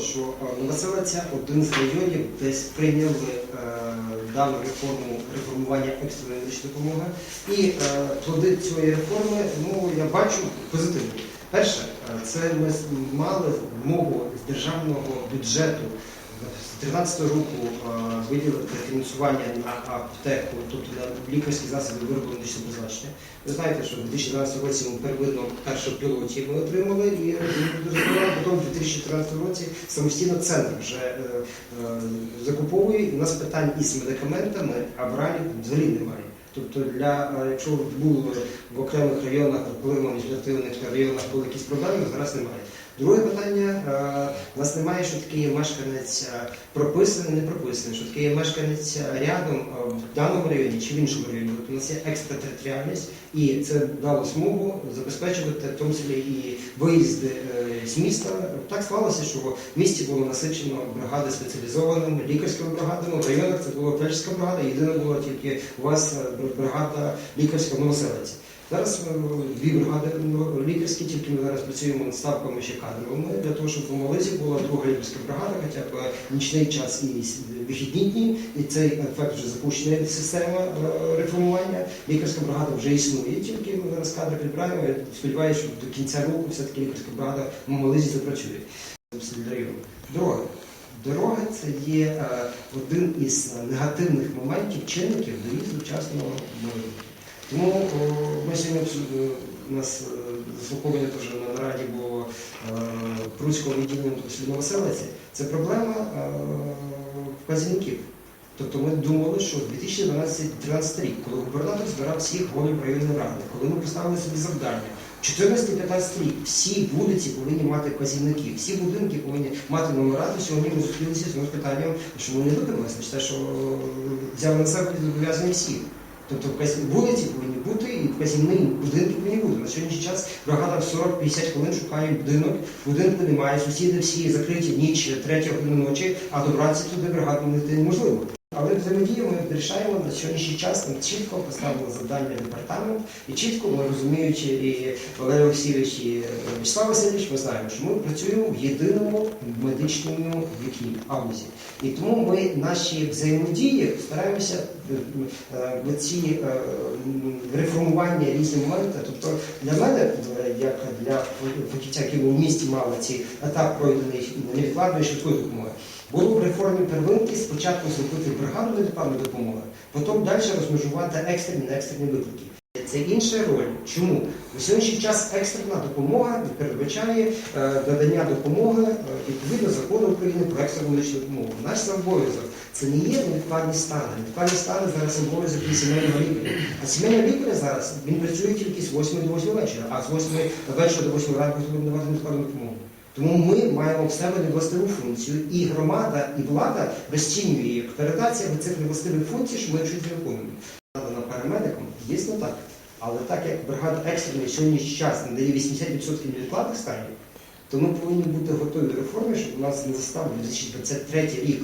що е, Новоселиця один з районів, де прийняли е, дану реформу реформування екстреної медичної допомоги. І е, плоди цієї реформи ну, я бачу позитивні. Перше, це ми мали змогу з державного бюджету з 2013 року е, виділити фінансування на аптеку, тобто на лікарські засоби виробу медичного призначення. Ви знаєте, що в 2012 році ми первинно першу пілоті ми отримали і потім в 2014 році самостійно центр вже е, е, закуповує. У нас питань із медикаментами, а в ралі взагалі немає. Тобто, для якщо було в окремих районах, окремих адміністративних районах були якісь проблеми, зараз немає. Друге питання, е, у нас немає, що таке є мешканець е, прописаний, не прописаний, що таке є мешканець е, рядом е, в даному районі чи в іншому районі. Тобто у нас є екстратериторіальність, і це дало змогу забезпечувати в тому числі і виїзди е, з міста. Так склалося, що в місті було насичено бригади спеціалізованими лікарськими бригадами. В районах це була фельдшерська бригада, єдина була тільки у вас е, бригада лікарська в. Зараз е, дві бригади лікарські, тільки ми зараз працюємо над ставками ще кадровими для того, щоб у Молизі була друга лікарська бригада, хоча б е, нічний час і с- вихідні дні. І цей ефект вже запущена система е, реформування. Лікарська бригада вже існує, тільки ми зараз кадри підбираємо. Я сподіваюся, що до кінця року все-таки лікарська бригада в Молизі запрацює. Дороги. Дороги це є е, один із негативних моментів чинників доїзду вчасного миру. Тому ми сьогодні у нас е, заслуховування теж на нараді було е, Пруцького відділення дослідного селиці. Це проблема е, вказівників. Тобто ми думали, що 2012-2013 рік, коли губернатор збирав всіх голів районної ради, коли ми поставили собі завдання, 14-15 рік всі вулиці повинні мати вказівники, всі будинки повинні мати номера, то сьогодні ми зустрілися з питанням, що ми не значить те, що е, взяли на себе зобов'язання всі. Тобто вулиці повинні бути і вказівні будинки повинні бути. На сьогоднішній час бригада в 40-50 хвилин шукає будинок, будинку немає, сусіди всі закриті ніч, третя година ночі, а добратися туди знайти неможливо. Але взаємодію ми вирішаємо на сьогоднішній час там чітко поставили завдання департамент, і чітко ми розуміючи і Валерій Олексійович, і е, Вячеслав Васильович, ми знаємо, що ми працюємо в єдиному медичному вікі галузі. І тому ми наші взаємодії стараємося е, е, в ці е, реформування різні моменти. Тобто для мене, е, як для фахівця, який в місті мали ці етап пройдений невідкладної швидкої допомоги. Було в реформі первинки спочатку зробити бригаду невідкладної допомоги, потім далі розмежувати екстрені на екстрені виклики. Це інша роль. Чому? На сьогоднішній час екстрена допомога передбачає е, надання допомоги е, відповідно закону України про екстрену медичну допомогу. Наш обов'язок. Це не є невідкладні стани. Невідкладні стани зараз обов'язок і сімейного лікаря. А сімейний лікар зараз він працює тільки з 8 до 8 вечора, а з 8 вечора до 8 ранку він давати невідкладну допомогу. Тому ми маємо в себе невластиву функцію, і громада, і влада розцінює як передація цих невластивих функцій, що ми щось виконуємо. Надана парамедикам, дійсно так. Але так як бригада екстреної сьогодні час надає 80% невідкладних станів, то ми повинні бути готові до реформи, щоб у нас не застав 2023 рік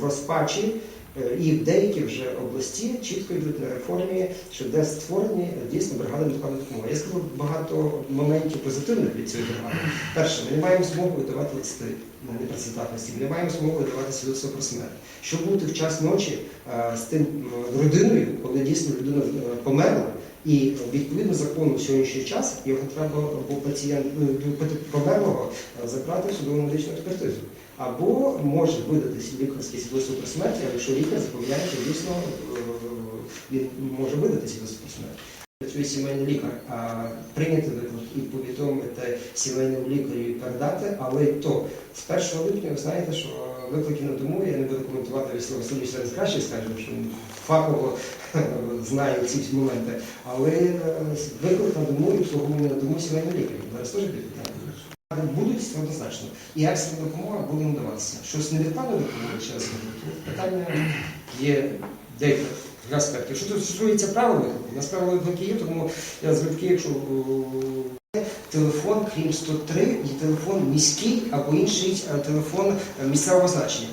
в розпачі. Е, І в деякі вже області чітко йдуть на реформі, що де створені дійсно бригади невідкладної допомоги. Я скажу багато моментів позитивних від цієї бригади. Перше, ми не маємо змоги видавати листи на непрацездатності, ми не маємо змоги видавати свідоцтво про смерть. Що бути в час ночі е, з тим е, родиною, коли дійсно людина померла, і відповідно закону в сьогоднішній час його треба або пацієнт померлого забрати в судову медичну експертизу. Або може свідоцтво про смерть, але якщо лікар запевняє, що дійсно е, він може видати свідоцтво про смерть. Працює сімейний лікар, а прийняти виклик і повідомити сімейному лікарю і передати, але то з 1 липня ви знаєте, що виклики на дому, я не буду коментувати Вячеслав Васильович зараз краще скаже, що фахово знає ці всі моменти. Але е, виклик на дому і обслуговування на дому сімейного лікаря. Зараз теж піде. Будуть це однозначно. І екстрена допомога буде надаватися. Щось невідкладної допомоги, ще раз кажу, питання є деякі аспекти. Що тут стосується правил у нас правила виклики є, тому я звідки, якщо е, телефон, крім 103, є телефон міський або інший е, телефон е, місцевого значення.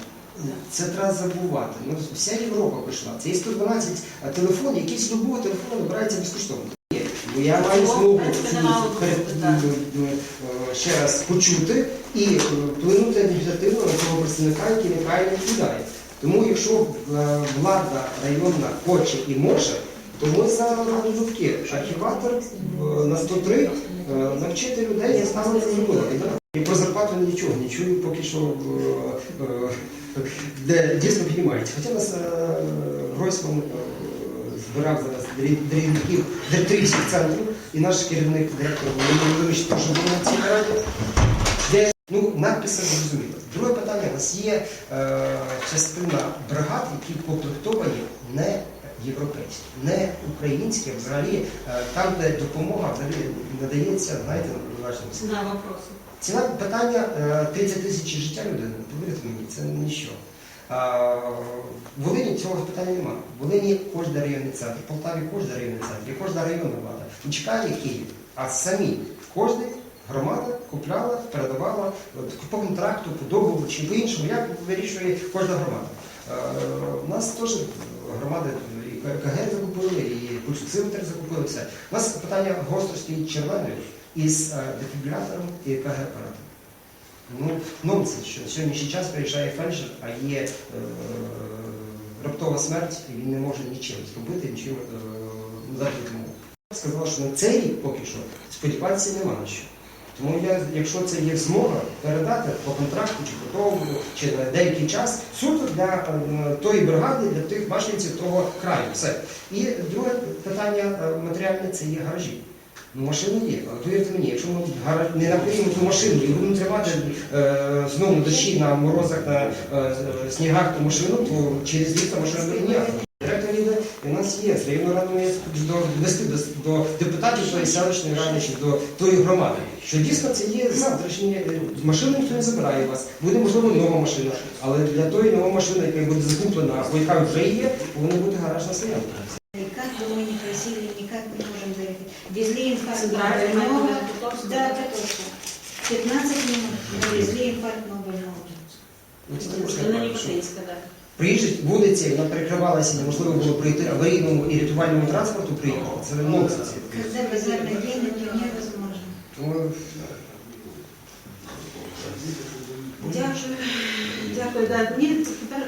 Це треба забувати. Ну, вся Європа прийшла. Це є 112 телефон, який з любого телефону набирається безкоштовно. Я маю змогу е, ще раз почути і е, вплинути адміністративно представника, який неправильно відповідає. Тому якщо е, влада районна хоче і може, то ми за розвитки. Архіватор на 103 е, навчити людей заставити зробити. І про зарплату нічого, не чую поки що, де дійсно піднімається. Хоча нас Гройсман збирав зараз керівників директорів центрів, і наш керівник, директор Володимир Володимирович теж був на цій нараді, де ну, надписи зрозуміло. Друге питання, у нас є е, частина бригад, які комплектовані не європейські, не українські, а взагалі е, там, де допомога взагалі надається, знаєте, на вашому Ціна питання е, 30 тисяч життя людини, повірте мені, це ніщо. А, В Волині цього питання немає. В Волині кожен районний центр, в Полтаві кожен районний центр, і кожна районна влада. Не чекає Київ, а самі кожна громада купляла, передавала по контракту, по договору чи по-іншому, як вирішує кожна громада. У нас теж громади і КГ закупили, і пульсоциметр закупили все. У нас питання гостро стоїть червоною із е, дефібрилятором і КГ апаратом. Ну, нонсенс, що в сьогоднішній час приїжджає фельдшер, а є е, раптова смерть, і він не може нічим зробити, нічим е, надати допомогу. Сказала, що на цей рік поки що сподіватися нема на що. Тому я, якщо це є змога передати по контракту чи по договору, чи на деякий час суто для е, тої бригади, для тих мешканців того краю. Все. І друге питання е, матеріальне це є гаражі. Ну, машини є, але повірте мені, якщо ми не наприємо ту машину і будемо тримати е, знову дощі, на морозах, на е, е, снігах ту машину, то через літо машина буде ніяк. Директор їде, і у нас є районної ради ми довести до, депутатів тої селищної ради чи до тої громади. Що дійсно це є завтрашні машини ніхто не забирає вас. Буде можливо нова машина, але для тої нової машини, яка буде закуплена, або яка вже є, повинна бути гаражна стоянка. Ну, це також Це нормально, не що Ліпотинська, так. Приїжджать вулиці, вона перекривалася, неможливо було прийти аварійному і рятувальному транспорту приїхати. Це нонсенс. День, невозможно. Дякую. Дякую. Да. Ні, це тепер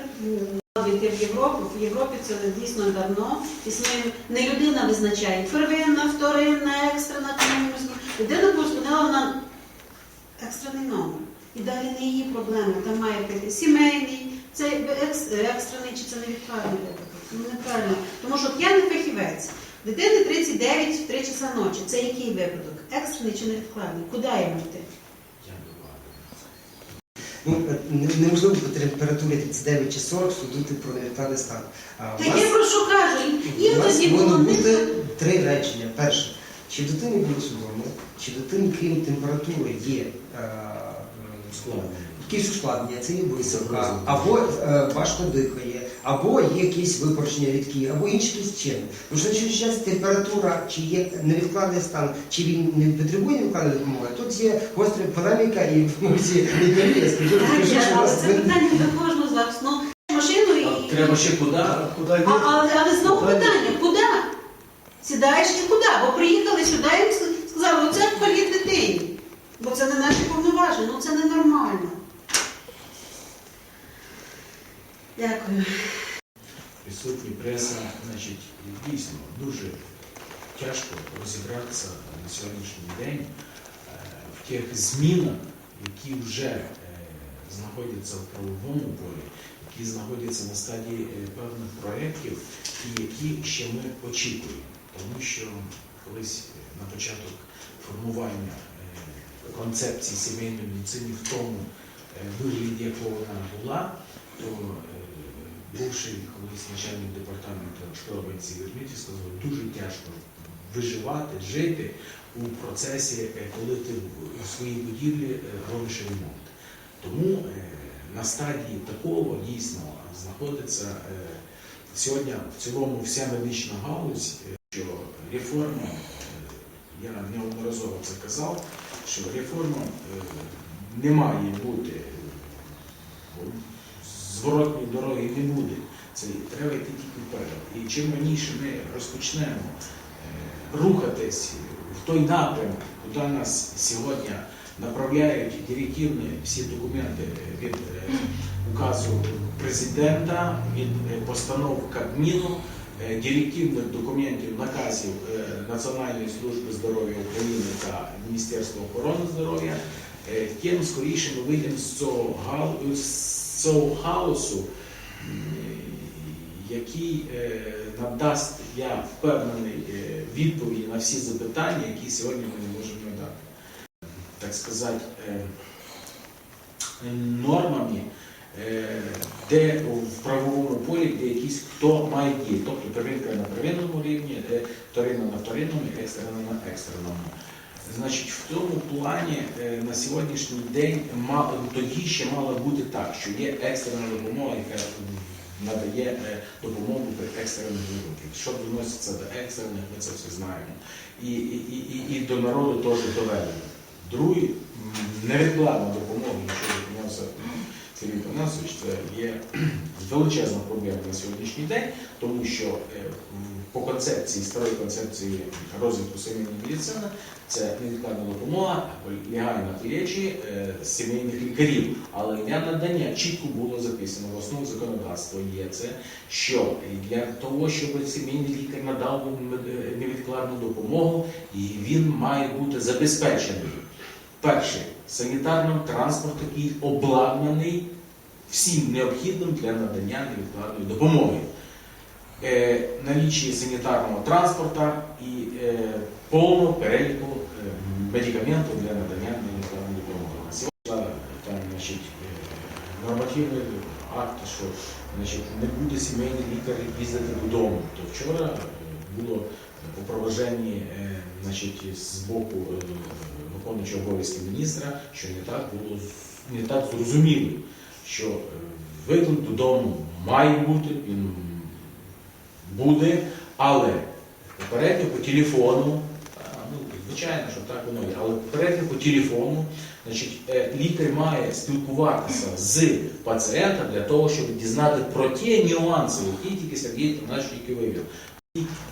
йти в Європу. В Європі це дійсно давно. Існує не людина визначає первинна, вторинна, екстрена. Людина постановила на екстрений номер. І далі не її проблема. Там має бути сімейний, це екстрений чи це невідкладний випадок. Ну неправильно. Тому що я не фахівець. Дитини 39 в 3 часа ночі. Це який випадок? Екстрений чи невідкладний? Куди йому йти? Ну, неможливо по температурі 39 чи 40 судити про невідкладний стан. А Та я про що кажу? Їм тоді було не бути три речення. Перше, чи в дитини буде судомо, чи в дитини, крім температури, є е, якісь ускладнення, це є висока, або е, важко дихає, або є якісь випорожнення рідкі, або інші якісь чини. Тому що якщо зараз температура, чи є невідкладний стан, чи він не потребує невідкладної допомоги, тут є гостра полеміка і ці лікарі, це питання до кожного з вас. Ну, машину і. Треба ще куди? Куди А, але, але знову питання, куди? Сідаєш чи куди? Бо приїхали сюди і сказали, оце політ дитині. Бо це не наші повноваження, ну це ненормально. Дякую. Присутні преса, значить, дійсно дуже тяжко розібратися на сьогоднішній день е, в тих змінах, які вже е, знаходяться в правовому полі, які знаходяться на стадії е, певних проєктів, і які ще ми очікуємо. Тому що колись на початок формування концепції сімейної медицини в тому вигляді, якого вона була, то бувший колись начальник департаменту Шторбанці Вірміті сказав, дуже тяжко виживати, жити у процесі, е, коли ти в своїй будівлі е, робиш ремонт. Тому е, на стадії такого дійсно знаходиться сьогодні в цілому вся медична галузь, що реформа, я неодноразово це казав, що реформа не має бути зворотної дороги не буде. Це треба йти тільки вперед. І чим раніше ми розпочнемо е, рухатись в той напрямок, куди нас сьогодні направляють директивні всі документи від е, указу президента, від е, постанов Кабміну, директивних документів, наказів Національної служби здоров'я України та Міністерства охорони здоров'я, тим скоріше ми вийдемо з цього, гал- з цього хаосу, який е, надасть, я впевнений, е, відповіді на всі запитання, які сьогодні ми не можемо дати. Так сказати, е, нормами, де в правовому полі, де якісь хто має діяти. Тобто первинка на первинному рівні, де вторинна на вторинному, екстрена на екстреному. Значить, в цьому плані е, на сьогоднішній день тоді ще мало бути так, що є екстрена допомога, яка надає е, допомогу при екстрених випадках. Що відноситься до екстрених, ми це все знаємо. І, і, і, і, до народу теж доведено. Другий невідкладна допомога, якщо зупинявся Сергій Панасович, це є величезна проблема на сьогоднішній день, тому що е, по концепції, старої концепції розвитку сімейної медицини, це невідкладна допомога лягає на плечі е, сімейних лікарів. Але для надання чітко було записано в основу законодавства є це, що для того, щоб сімейний лікар надав мед- невідкладну допомогу, і він має бути забезпечений. Перше, санітарним транспорт, який обладнаний всім необхідним для надання невідкладної допомоги. Е, налічі санітарного транспорту і е, повного переліку е, медикаментів для надання невідкладної допомоги. Сьогодні там значить, нормативний акт, що значить, не буде сімейний лікар їздити додому. То вчора було у проваженні з боку виконуючого обов'язки міністра, що не так було не так зрозуміло, що е, виклик додому має бути, він буде, але попередньо по телефону, ну, звичайно, що так воно є, але попередньо по телефону, значить, е, лікар має спілкуватися з пацієнтом для того, щоб дізнати про ті нюанси, які тільки Сергій наш тільки вивів.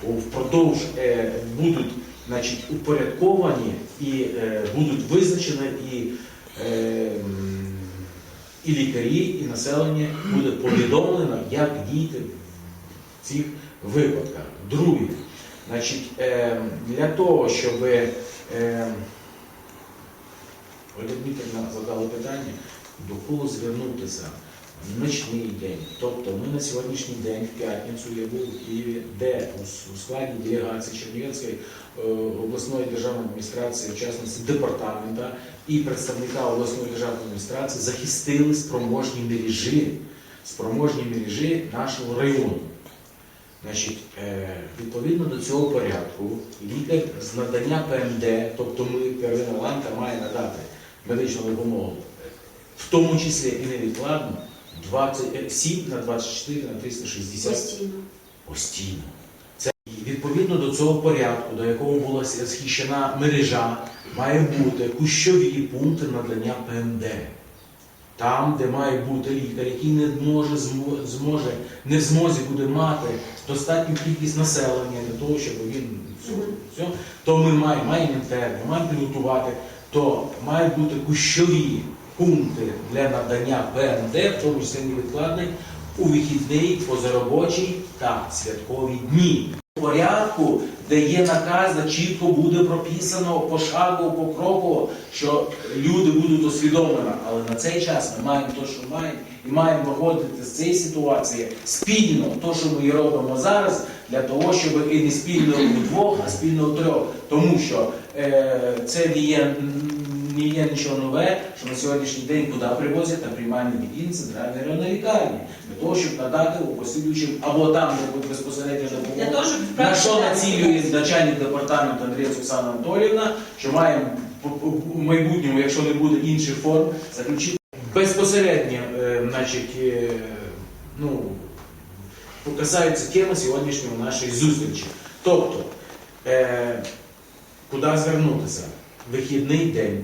Впродовж е, будуть значить, упорядковані і е, будуть визначені і, е, і лікарі, і населення буде повідомлено, як діяти в цих випадках. Друге, значить, е, для того, щоб е, Дмитрівна задала питання, до кого звернутися в нічний день. Тобто ми на сьогоднішній день, в п'ятницю, я був у Києві, де у складі делегації Чернівецької обласної державної адміністрації, в частності департамента і представника обласної державної адміністрації захистили спроможні мережі, спроможні мережі нашого району. Значить, е, відповідно до цього порядку, лікар з надання ПМД, тобто ми, первинна ланка, має надати медичну допомогу, в тому числі і невідкладно, 27 на 24 на 360 Постійно. постійно. І відповідно до цього порядку, до якого була схищена мережа, має бути кущові пункти надання ПМД. Там, де має бути лікар, який не може, зможе, не в змозі буде мати достатню кількість населення для того, щоб він все, все, то ми маємо, маємо інтерни, маємо підготувати, то мають бути кущові пункти для надання ПМД, в тому числі невідкладний, у вихідний, позаробочий та святкові дні. Порядку, де є наказ, чітко буде прописано пошагово, покроково, що люди будуть усвідомлені. Але на цей час ми маємо те, що маємо, і маємо виходити з цієї ситуації спільно, то, що ми і робимо зараз, для того, щоб і не спільно у двох, а спільно у трьох. Тому що е, це є, не є нічого нове, що на сьогоднішній день куди привозять на приймальне відділення центральної районної лікарні, для того, щоб надати у послідуючим або там, де буде безпосередньо Для допомога. На що націлює начальник департаменту Андрія Оксана Анатоліївна, що маємо в майбутньому, якщо не буде інших форм, заключити безпосередньо, е, значить, е, ну, касаються теми сьогоднішньої нашої зустрічі. Тобто, е, куди звернутися? Вихідний день,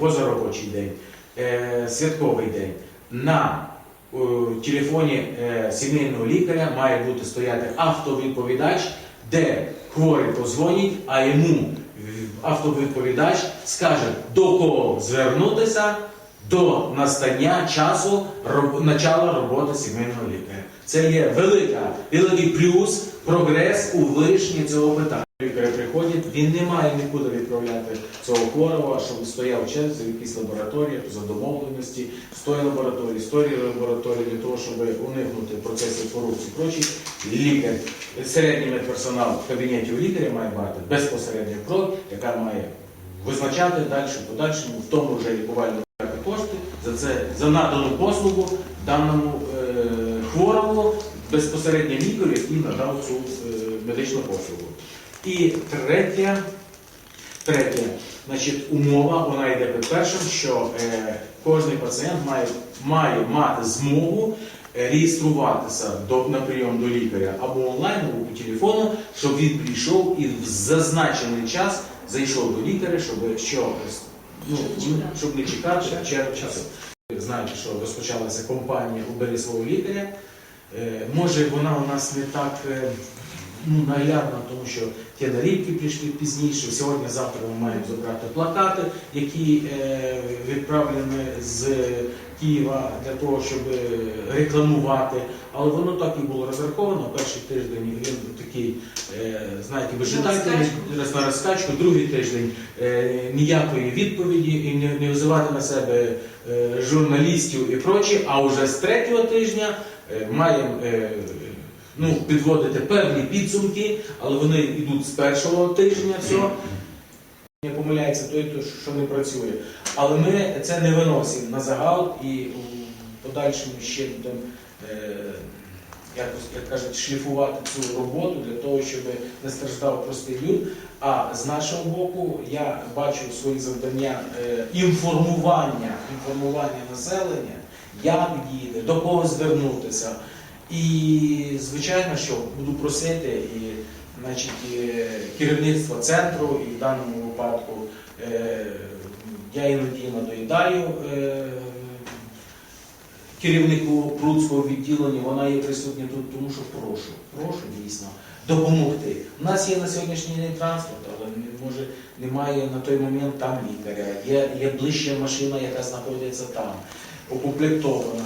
позаробочий день, е, святковий день. На е, телефоні е, сімейного лікаря має бути стояти автовідповідач, де хворий позвонить, а йому автовідповідач скаже, до кого звернутися, до настання часу начала роботи сімейного лікаря. Це є велика, великий плюс, прогрес у вирішенні цього питання. Лікарі приходять, він не має нікуди відправляти цього хворого, щоб стояв в черзі в якійсь лабораторії, за домовленості, з тої лабораторії, з тої лабораторії, для того, щоб уникнути процесів корупції. Прочі лікар, середній медперсонал в кабінеті у лікаря має мати безпосередньо кров, яка має визначати далі, подальшому, в тому вже лікувальному кошти за це за надану послугу даному е, хворому безпосередньо лікарю, який надав цю е, медичну послугу. І третя, третя значить, умова, вона йде під першим, що е, кожен пацієнт має, має мати змогу е, реєструватися до, на прийом до лікаря або онлайн, або по телефону, щоб він прийшов і в зазначений час зайшов до лікаря, щоб що ну, щоб не чекати черг часу. Знаєте, що розпочалася кампанія «Убери свого лікаря. Е, Може, вона у нас не так е, ну, наглядна, тому що ті наліпки прийшли пізніше. Сьогодні-завтра ми маємо забрати плакати, які е, відправлені з Києва для того, щоб е, рекламувати. Але воно так і було розраховано. Перший тиждень він такий, е, знаєте, вижитайте на розкачку, другий тиждень е, ніякої відповіді і не, не визивати на себе е, журналістів і прочі, а вже з третього тижня е, маємо е, ну, підводити певні підсумки, але вони йдуть з першого тижня всього. Не помиляється той, що не працює. Але ми це не виносимо на загал і у подальшому ще будемо як кажуть, шліфувати цю роботу для того, щоб не страждав простий люд. А з нашого боку я бачу свої завдання е, інформування, інформування населення, як діяти, до кого звернутися. І звичайно, що буду просити і значить, е, керівництво центру, і в даному випадку е, я іноді надоїдаю е, керівнику Прудського відділення, вона є присутня тут, тому що прошу, прошу дійсно допомогти. У нас є на сьогоднішній день транспорт, але може немає на той момент там лікаря. Є, є ближча машина, яка знаходиться там, укомплектована,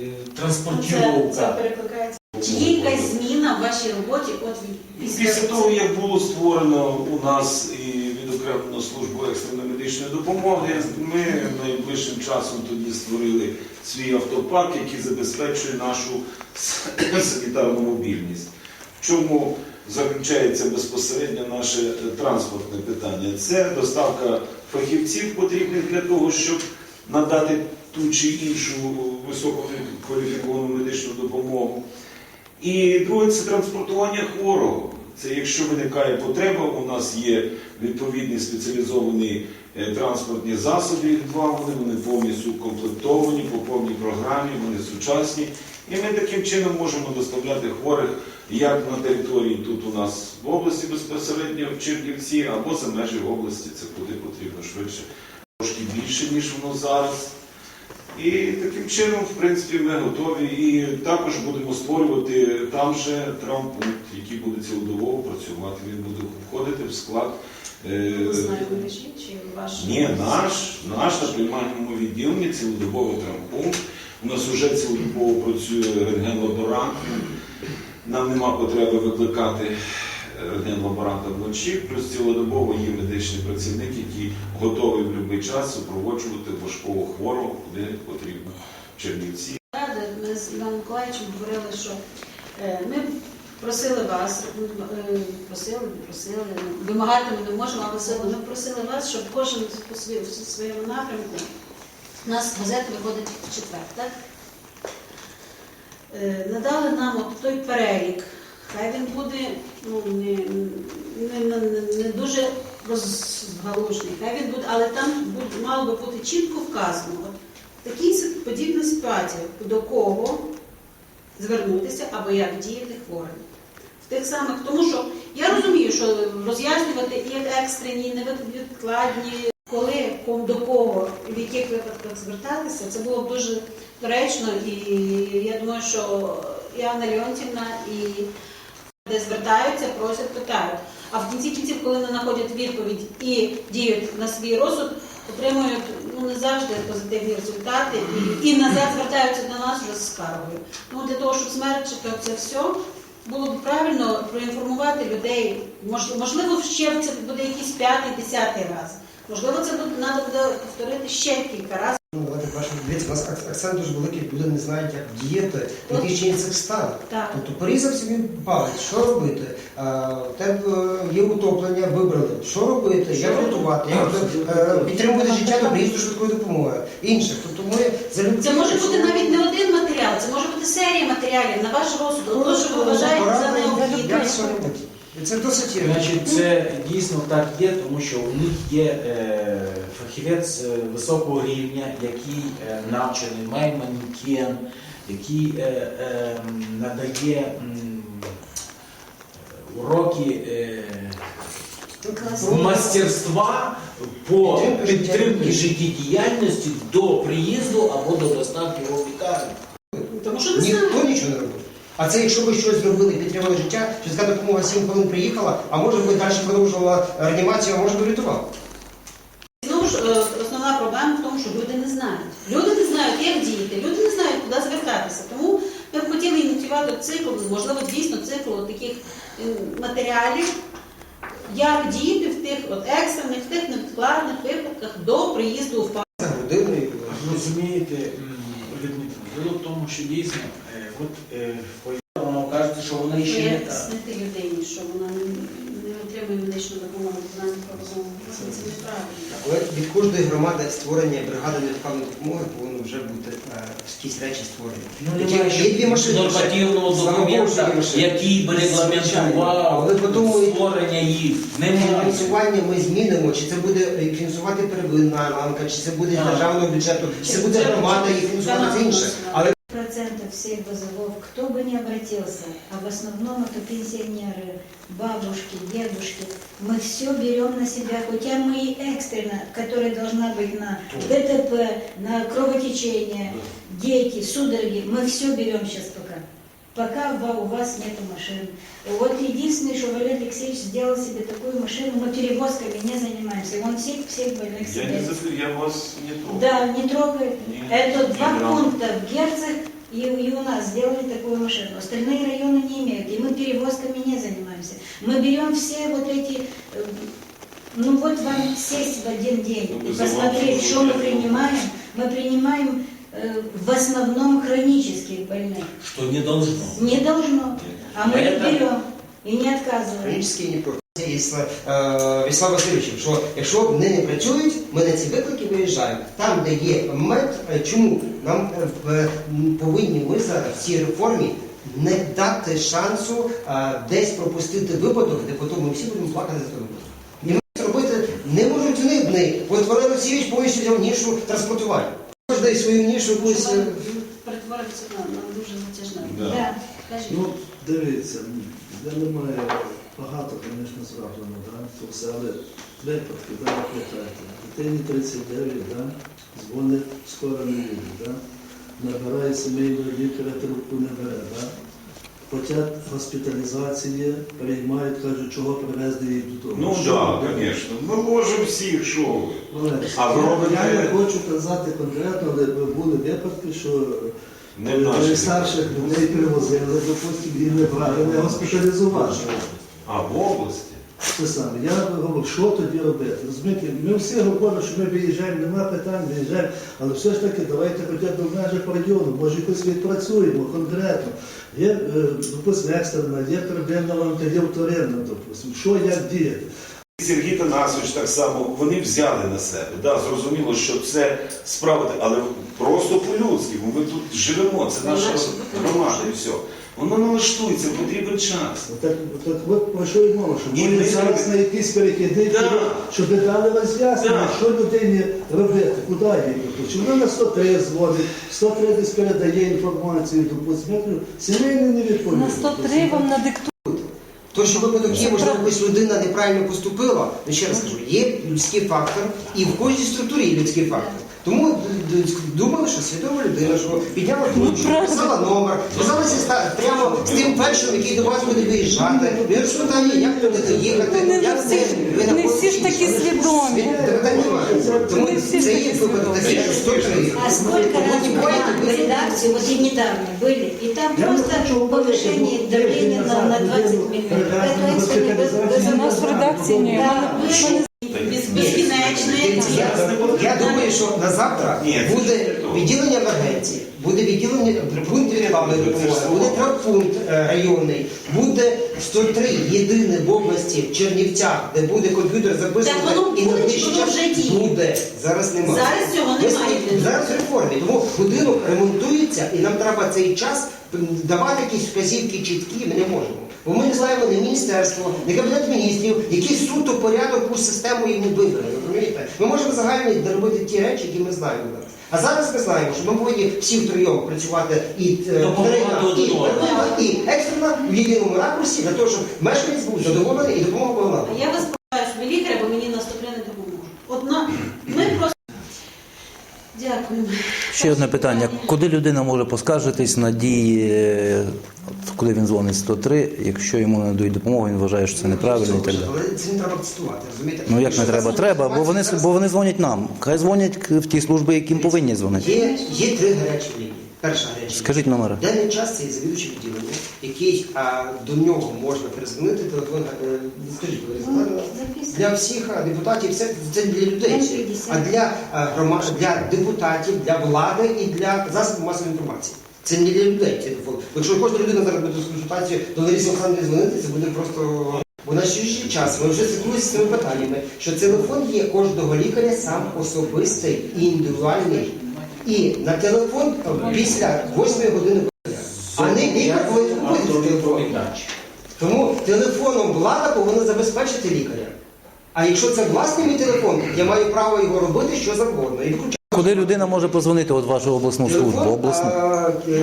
Ну, Це, це транспортіровка. перекликається. Чи є якась зміна в вашій роботі от від- Після того, як було створено у нас і відокремлено службу екстреної медичної допомоги, ми найближчим часом тоді створили свій автопарк, який забезпечує нашу санітарну мобільність. В чому заключається безпосередньо наше транспортне питання? Це доставка фахівців потрібних для того, щоб надати ту чи іншу висококваліфіковану медичну допомогу. І друге це транспортування хворого. Це якщо виникає потреба, у нас є відповідні спеціалізовані е, транспортні засоби, два вони, вони повністю комплектовані по повній програмі, вони сучасні. І ми таким чином можемо доставляти хворих як на території тут у нас в області безпосередньо в Чернівці, або за межі області, це куди потрібно швидше, трошки більше, ніж воно зараз. І таким чином, в принципі, ми готові. І також будемо створювати там же травмпункт, який буде цілодобово працювати. Він буде входити в склад. е, чи ваш? Ні, наш, наш на приймальному відділенні цілодобовий травмпункт. У нас вже цілодобово працює рентген-лаборант. Нам нема потреби викликати рентген-лаборанта вночі, плюс цілодобово є медичний працівник, який готовий в будь-який час супроводжувати важкого хворого, куди потрібно в Чернівці. Ми з Іваном Миколаївичем говорили, що е, ми просили вас, е, просили, не просили, ну, вимагати ми не можемо, але все одно просили вас, щоб кожен по своєму напрямку. У нас газета виходить в четвер? Е, Надали нам от той перелік. Хай він буде ну, не, не, не, не дуже розгалужений, хай він буде, але там буде, мало би бути чітко вказано. От, Такі си- подібна ситуація, до кого звернутися або як діяти хворим. В тих самих, тому що я розумію, що роз'яснювати і екстрені, невідкладні, коли до кого в яких випадках звертатися, це було б дуже доречно. І я думаю, що і Анна Леонтівна, і де звертаються, просять, питають. А в кінці кінців, коли не знаходять відповідь і діють на свій розсуд, отримують ну не завжди позитивні результати і, назад звертаються до нас вже з скаргою. Ну для того, щоб зменшити це все, було б правильно проінформувати людей. Можливо, ще це буде якийсь п'ятий, десятий раз. Можливо, це буде треба буде повторити ще кілька разів. Ну, дивіться, у нас акцент дуже великий, люди не знають, як діяти, який чинить цих стан. Тобто порізав собі палець, що робити? В е, є утоплення, вибрали. Що робити? Як готувати? Як е, підтримувати життя до приїзду швидкої допомоги? Інше. Тобто ми залюбки. Це може бути навіть не один матеріал, це може бути серія матеріалів на ваш розсуд, то, що ви вважаєте за необхідне. Це досить є. Значить, це дійсно так є, тому що у них є е, фахівець е, високого рівня, який е, навчений, має манікен, який е, е, надає м, уроки е, мастерства по підтримці життєдіяльності. життєдіяльності до приїзду або до доставки його в лікарню. Тому що не. Ніхто нічого не робив. А це якщо ви щось зробили, підтримали життя, швидка допомога 7 хвилин приїхала, а може би далі продовжувала реанімацію, а може би рятувала. Знову ж е, основна проблема в тому, що люди не знають. Люди не знають, як діяти, люди не знають, куди звертатися. Тому ми б хотіли ініціювати цикл, можливо, дійсно цикл таких е, матеріалів, як діяти в тих от екстрених, в тих невідкладних випадках до приїзду в і Розумієте, діло в тому, що дійсно, е, от е, воно що вона ще не та. Пояснити людині, що вона не, медичну допомогу, вона не правозована. Це неправильно. Але від кожної громади створення бригади невідкладної допомоги повинно вже бути е, якісь речі створені. Ну, Які- немає є дві машини. нормативного Слава Богу, що є документа, машини. який би регламентував Але створення їх. Немає. Фінансування ми змінимо, чи це буде е, фінансувати первинна ланка, чи це буде з Так. державного бюджету, чи це буде громада і фінансувати це інше. Але процентов всех вызовов, кто бы ни обратился, а в основном это пенсионеры, бабушки, дедушки, мы все берем на себя, хотя мы и экстренно, которая должна быть на ДТП, на кровотечение, дети, судороги, мы все берем сейчас пока. Пока у вас нет машин. Вот единственное, что Валерий Алексеевич сделал себе такую машину, мы перевозками не занимаемся. Он всех, всех больных Я не я вас не трогаю. да, не трогает. Не- Это не два брал. пункта в Герцог и, и у нас сделали такую машину. Остальные районы не имеют, и мы перевозками не занимаемся. Мы берем все вот эти, э, ну вот вам сесть в один день Ну, и вы посмотреть, заводите что мы вот это. принимаем. Мы принимаем э, в основном хронических больных. Что не должно. Не должно, а мы их Это- берем и не отказываем. Хронічні не проти. Із е, Вячеслава Васильовича, що якщо вони не працюють, ми на ці виклики виїжджаємо. Там, де є мед, е, чому нам е, м, повинні ми зараз в цій реформі не дати шансу е, десь пропустити випадок, де потім ми всі будемо плакати за той випадок. І ми це робити не можуть вони дни. От Валерій Олексійович повністю взяв нішу транспортування. Кожен свою нішу якусь. е, Перетворюється на, дуже. Да. Да. Ну, дивіться, я не маю багато, звісно, зроблено, да, то все, але випадки, да, дитині 39, да, дзвонить, скоро не їде, да, набирає сімейного лікаря, трубку не бере, да, хотять госпіталізації, приймають, кажуть, чого привезли її додому. Ну так, звісно. Ми можемо всіх, що ви. А я- робите- Я не хочу казати конкретно, але були випадки, що Не е, старших людей привозили, допустимо, і не брали, не госпіталізували. А в області? Це саме. Я говорю, що тоді робити? Розумієте, ми всі говоримо, що ми виїжджаємо, нема питань, виїжджаємо, але все ж таки давайте хоча б в межах району, може якось відпрацюємо конкретно. Є, е, допустимо, екстрена, є первинна ланка, є вторинна, допустимо. Що як діяти? Сергій Танасович так само, вони взяли на себе. Да, зрозуміло, що це справа, але просто по-людськи, бо ми тут живемо, це наша бути не громада і все. Воно налаштується, потрібен час. Так, так от про що й мова, що І ми ми- зараз на якісь перекиди, Да. щоб дали роз'яснення, Да. що людині робити, куди їхати. Чи вона на 103 дзвонить, 103 десь передає інформацію, допустимо, сімейний не відповідає. На 103 вам надиктують. То, що випадок є, можливо, якась людина неправильно поступила, ну ще раз кажу, є людський фактор, і в кожній структурі є людський фактор. Тому д- д- думали, що свідома людина, що підняла трубку, написала номер, зв'язалася ста- прямо з тим фельдшером, який до вас буде виїжджати. Він розпитає, як туди доїхати, Ну, не як всі ж- ви не всі ж такі знаходитесь. свідомі. Свід- Питань немає. Тому Не всі ж це такі є випадок такий, що 103. А сколько раз Потім в буваєте, ви- редакцию, вот и недавно были, и там Я не просто хочу говорити, повышение бо давления тиждень на, на назад 20 людину миллионов. прекрасно Это экстренный без- госпіталізацію. У нас в редакції ні. Безкінечний. Я, я думаю, що на завтра буде відділення в агенції, буде відділення пункт відправної допомоги, буде травпункт е, районний, буде 103 єдине в області в Чернівцях, де буде комп'ютер записувати Так воно і буде, чи воно час вже діє. буде. Зараз немає. Зараз цього немає. Зараз в реформі. Тому будинок ремонтується і нам треба цей час давати якісь вказівки чіткі, ми не можемо. Бо ми не знаємо не міністерство, не кабінет міністрів, які суто порядок, у систему йому вибрали. Розумієте? Ми можемо загально робити ті речі, які ми знаємо. зараз. А зараз ми знаємо, що ми повинні всі втроєм працювати і е, і, і, і екстрена в єдиному ракурсі для того, щоб мешканець був задоволений і допомога була. А я вас питаю, що ви лікаря, бо мені наступне не допоможуть. Одна, ми просто... Дякуємо. Ще одне питання. Куди людина може поскаржитись на дії, е, коли він дзвонить 103, якщо йому не дають допомогу, він вважає, що це неправильно і так далі. Але це не треба цитувати, розумієте? Ну як не треба? Треба, бо вони бо вони дзвонять нам. Хай дзвонять в ті служби, яким повинні дзвонити. Є, є три гарячі лінії. Перша лінія. Скажіть номери. Даний час це є завідувачий відділення, який а, до нього можна перезвонити телефон. е, Скажіть, Ну, ладно? записано. для всіх а, депутатів це, це для людей. Там все. 50. А для а, грома, для депутатів, для влади і для засобів масової інформації. Це не для людей телефон. Якщо кожна людина зараз буде консультацію до Лариси Олександрівни дзвонити, це буде просто. Бо на сьогоднішній час ми вже стикнулися з цими питаннями, що телефон є кожного лікаря сам особистий і індивідуальний. І на телефон після 8 години а не лікар повинен телефон. Тому телефоном влада повинна забезпечити лікаря. А якщо це власний мій телефон, я маю право його робити що завгодно. І включати. Куди людина може позвонити от вашу обласну службу? Обласну.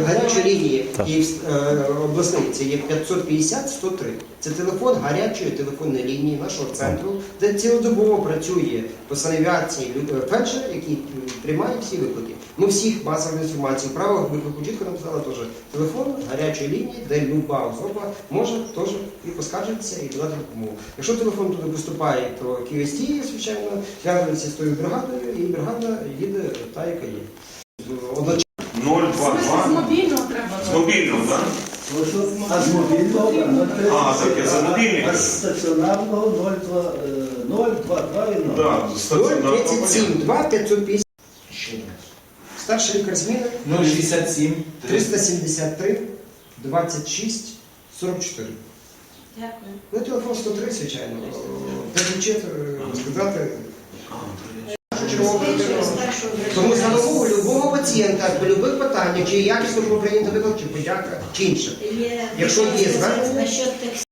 гарячої лінії Так. Київ, е, обласний, це є 550-103. Це телефон гарячої телефонної лінії нашого центру, де цілодобово працює по санавіації лю- е, фельдшер, який м, приймає всі виклики. Ми всіх масову інформацію, право виклику чітко написала теж телефон гарячої лінії, де люба особа може теж і поскаржитися і додати допомогу. Якщо телефон туди поступає, то QST, звичайно, зв'язується з тою бригадою, і бригада їде та, яка є. Одночасно 022. З мобільного треба. З мобільного, так? А з мобільного, а, А, так, я за мобільний а з стаціонарного 02, е, 022 і 0. Так, стаціонарно. 037, 2, 550. Ще раз. Старший лікар зміни 067 373 26 44. Дякую. Ну, телефон 103, звичайно. Переключити, сказати. Чергову оперативну. Старшего. Тому за вимогу любого пацієнта до любих питань, чи якісно було прийнято виклик, чи подяка, чи інше. Якщо є звернення-.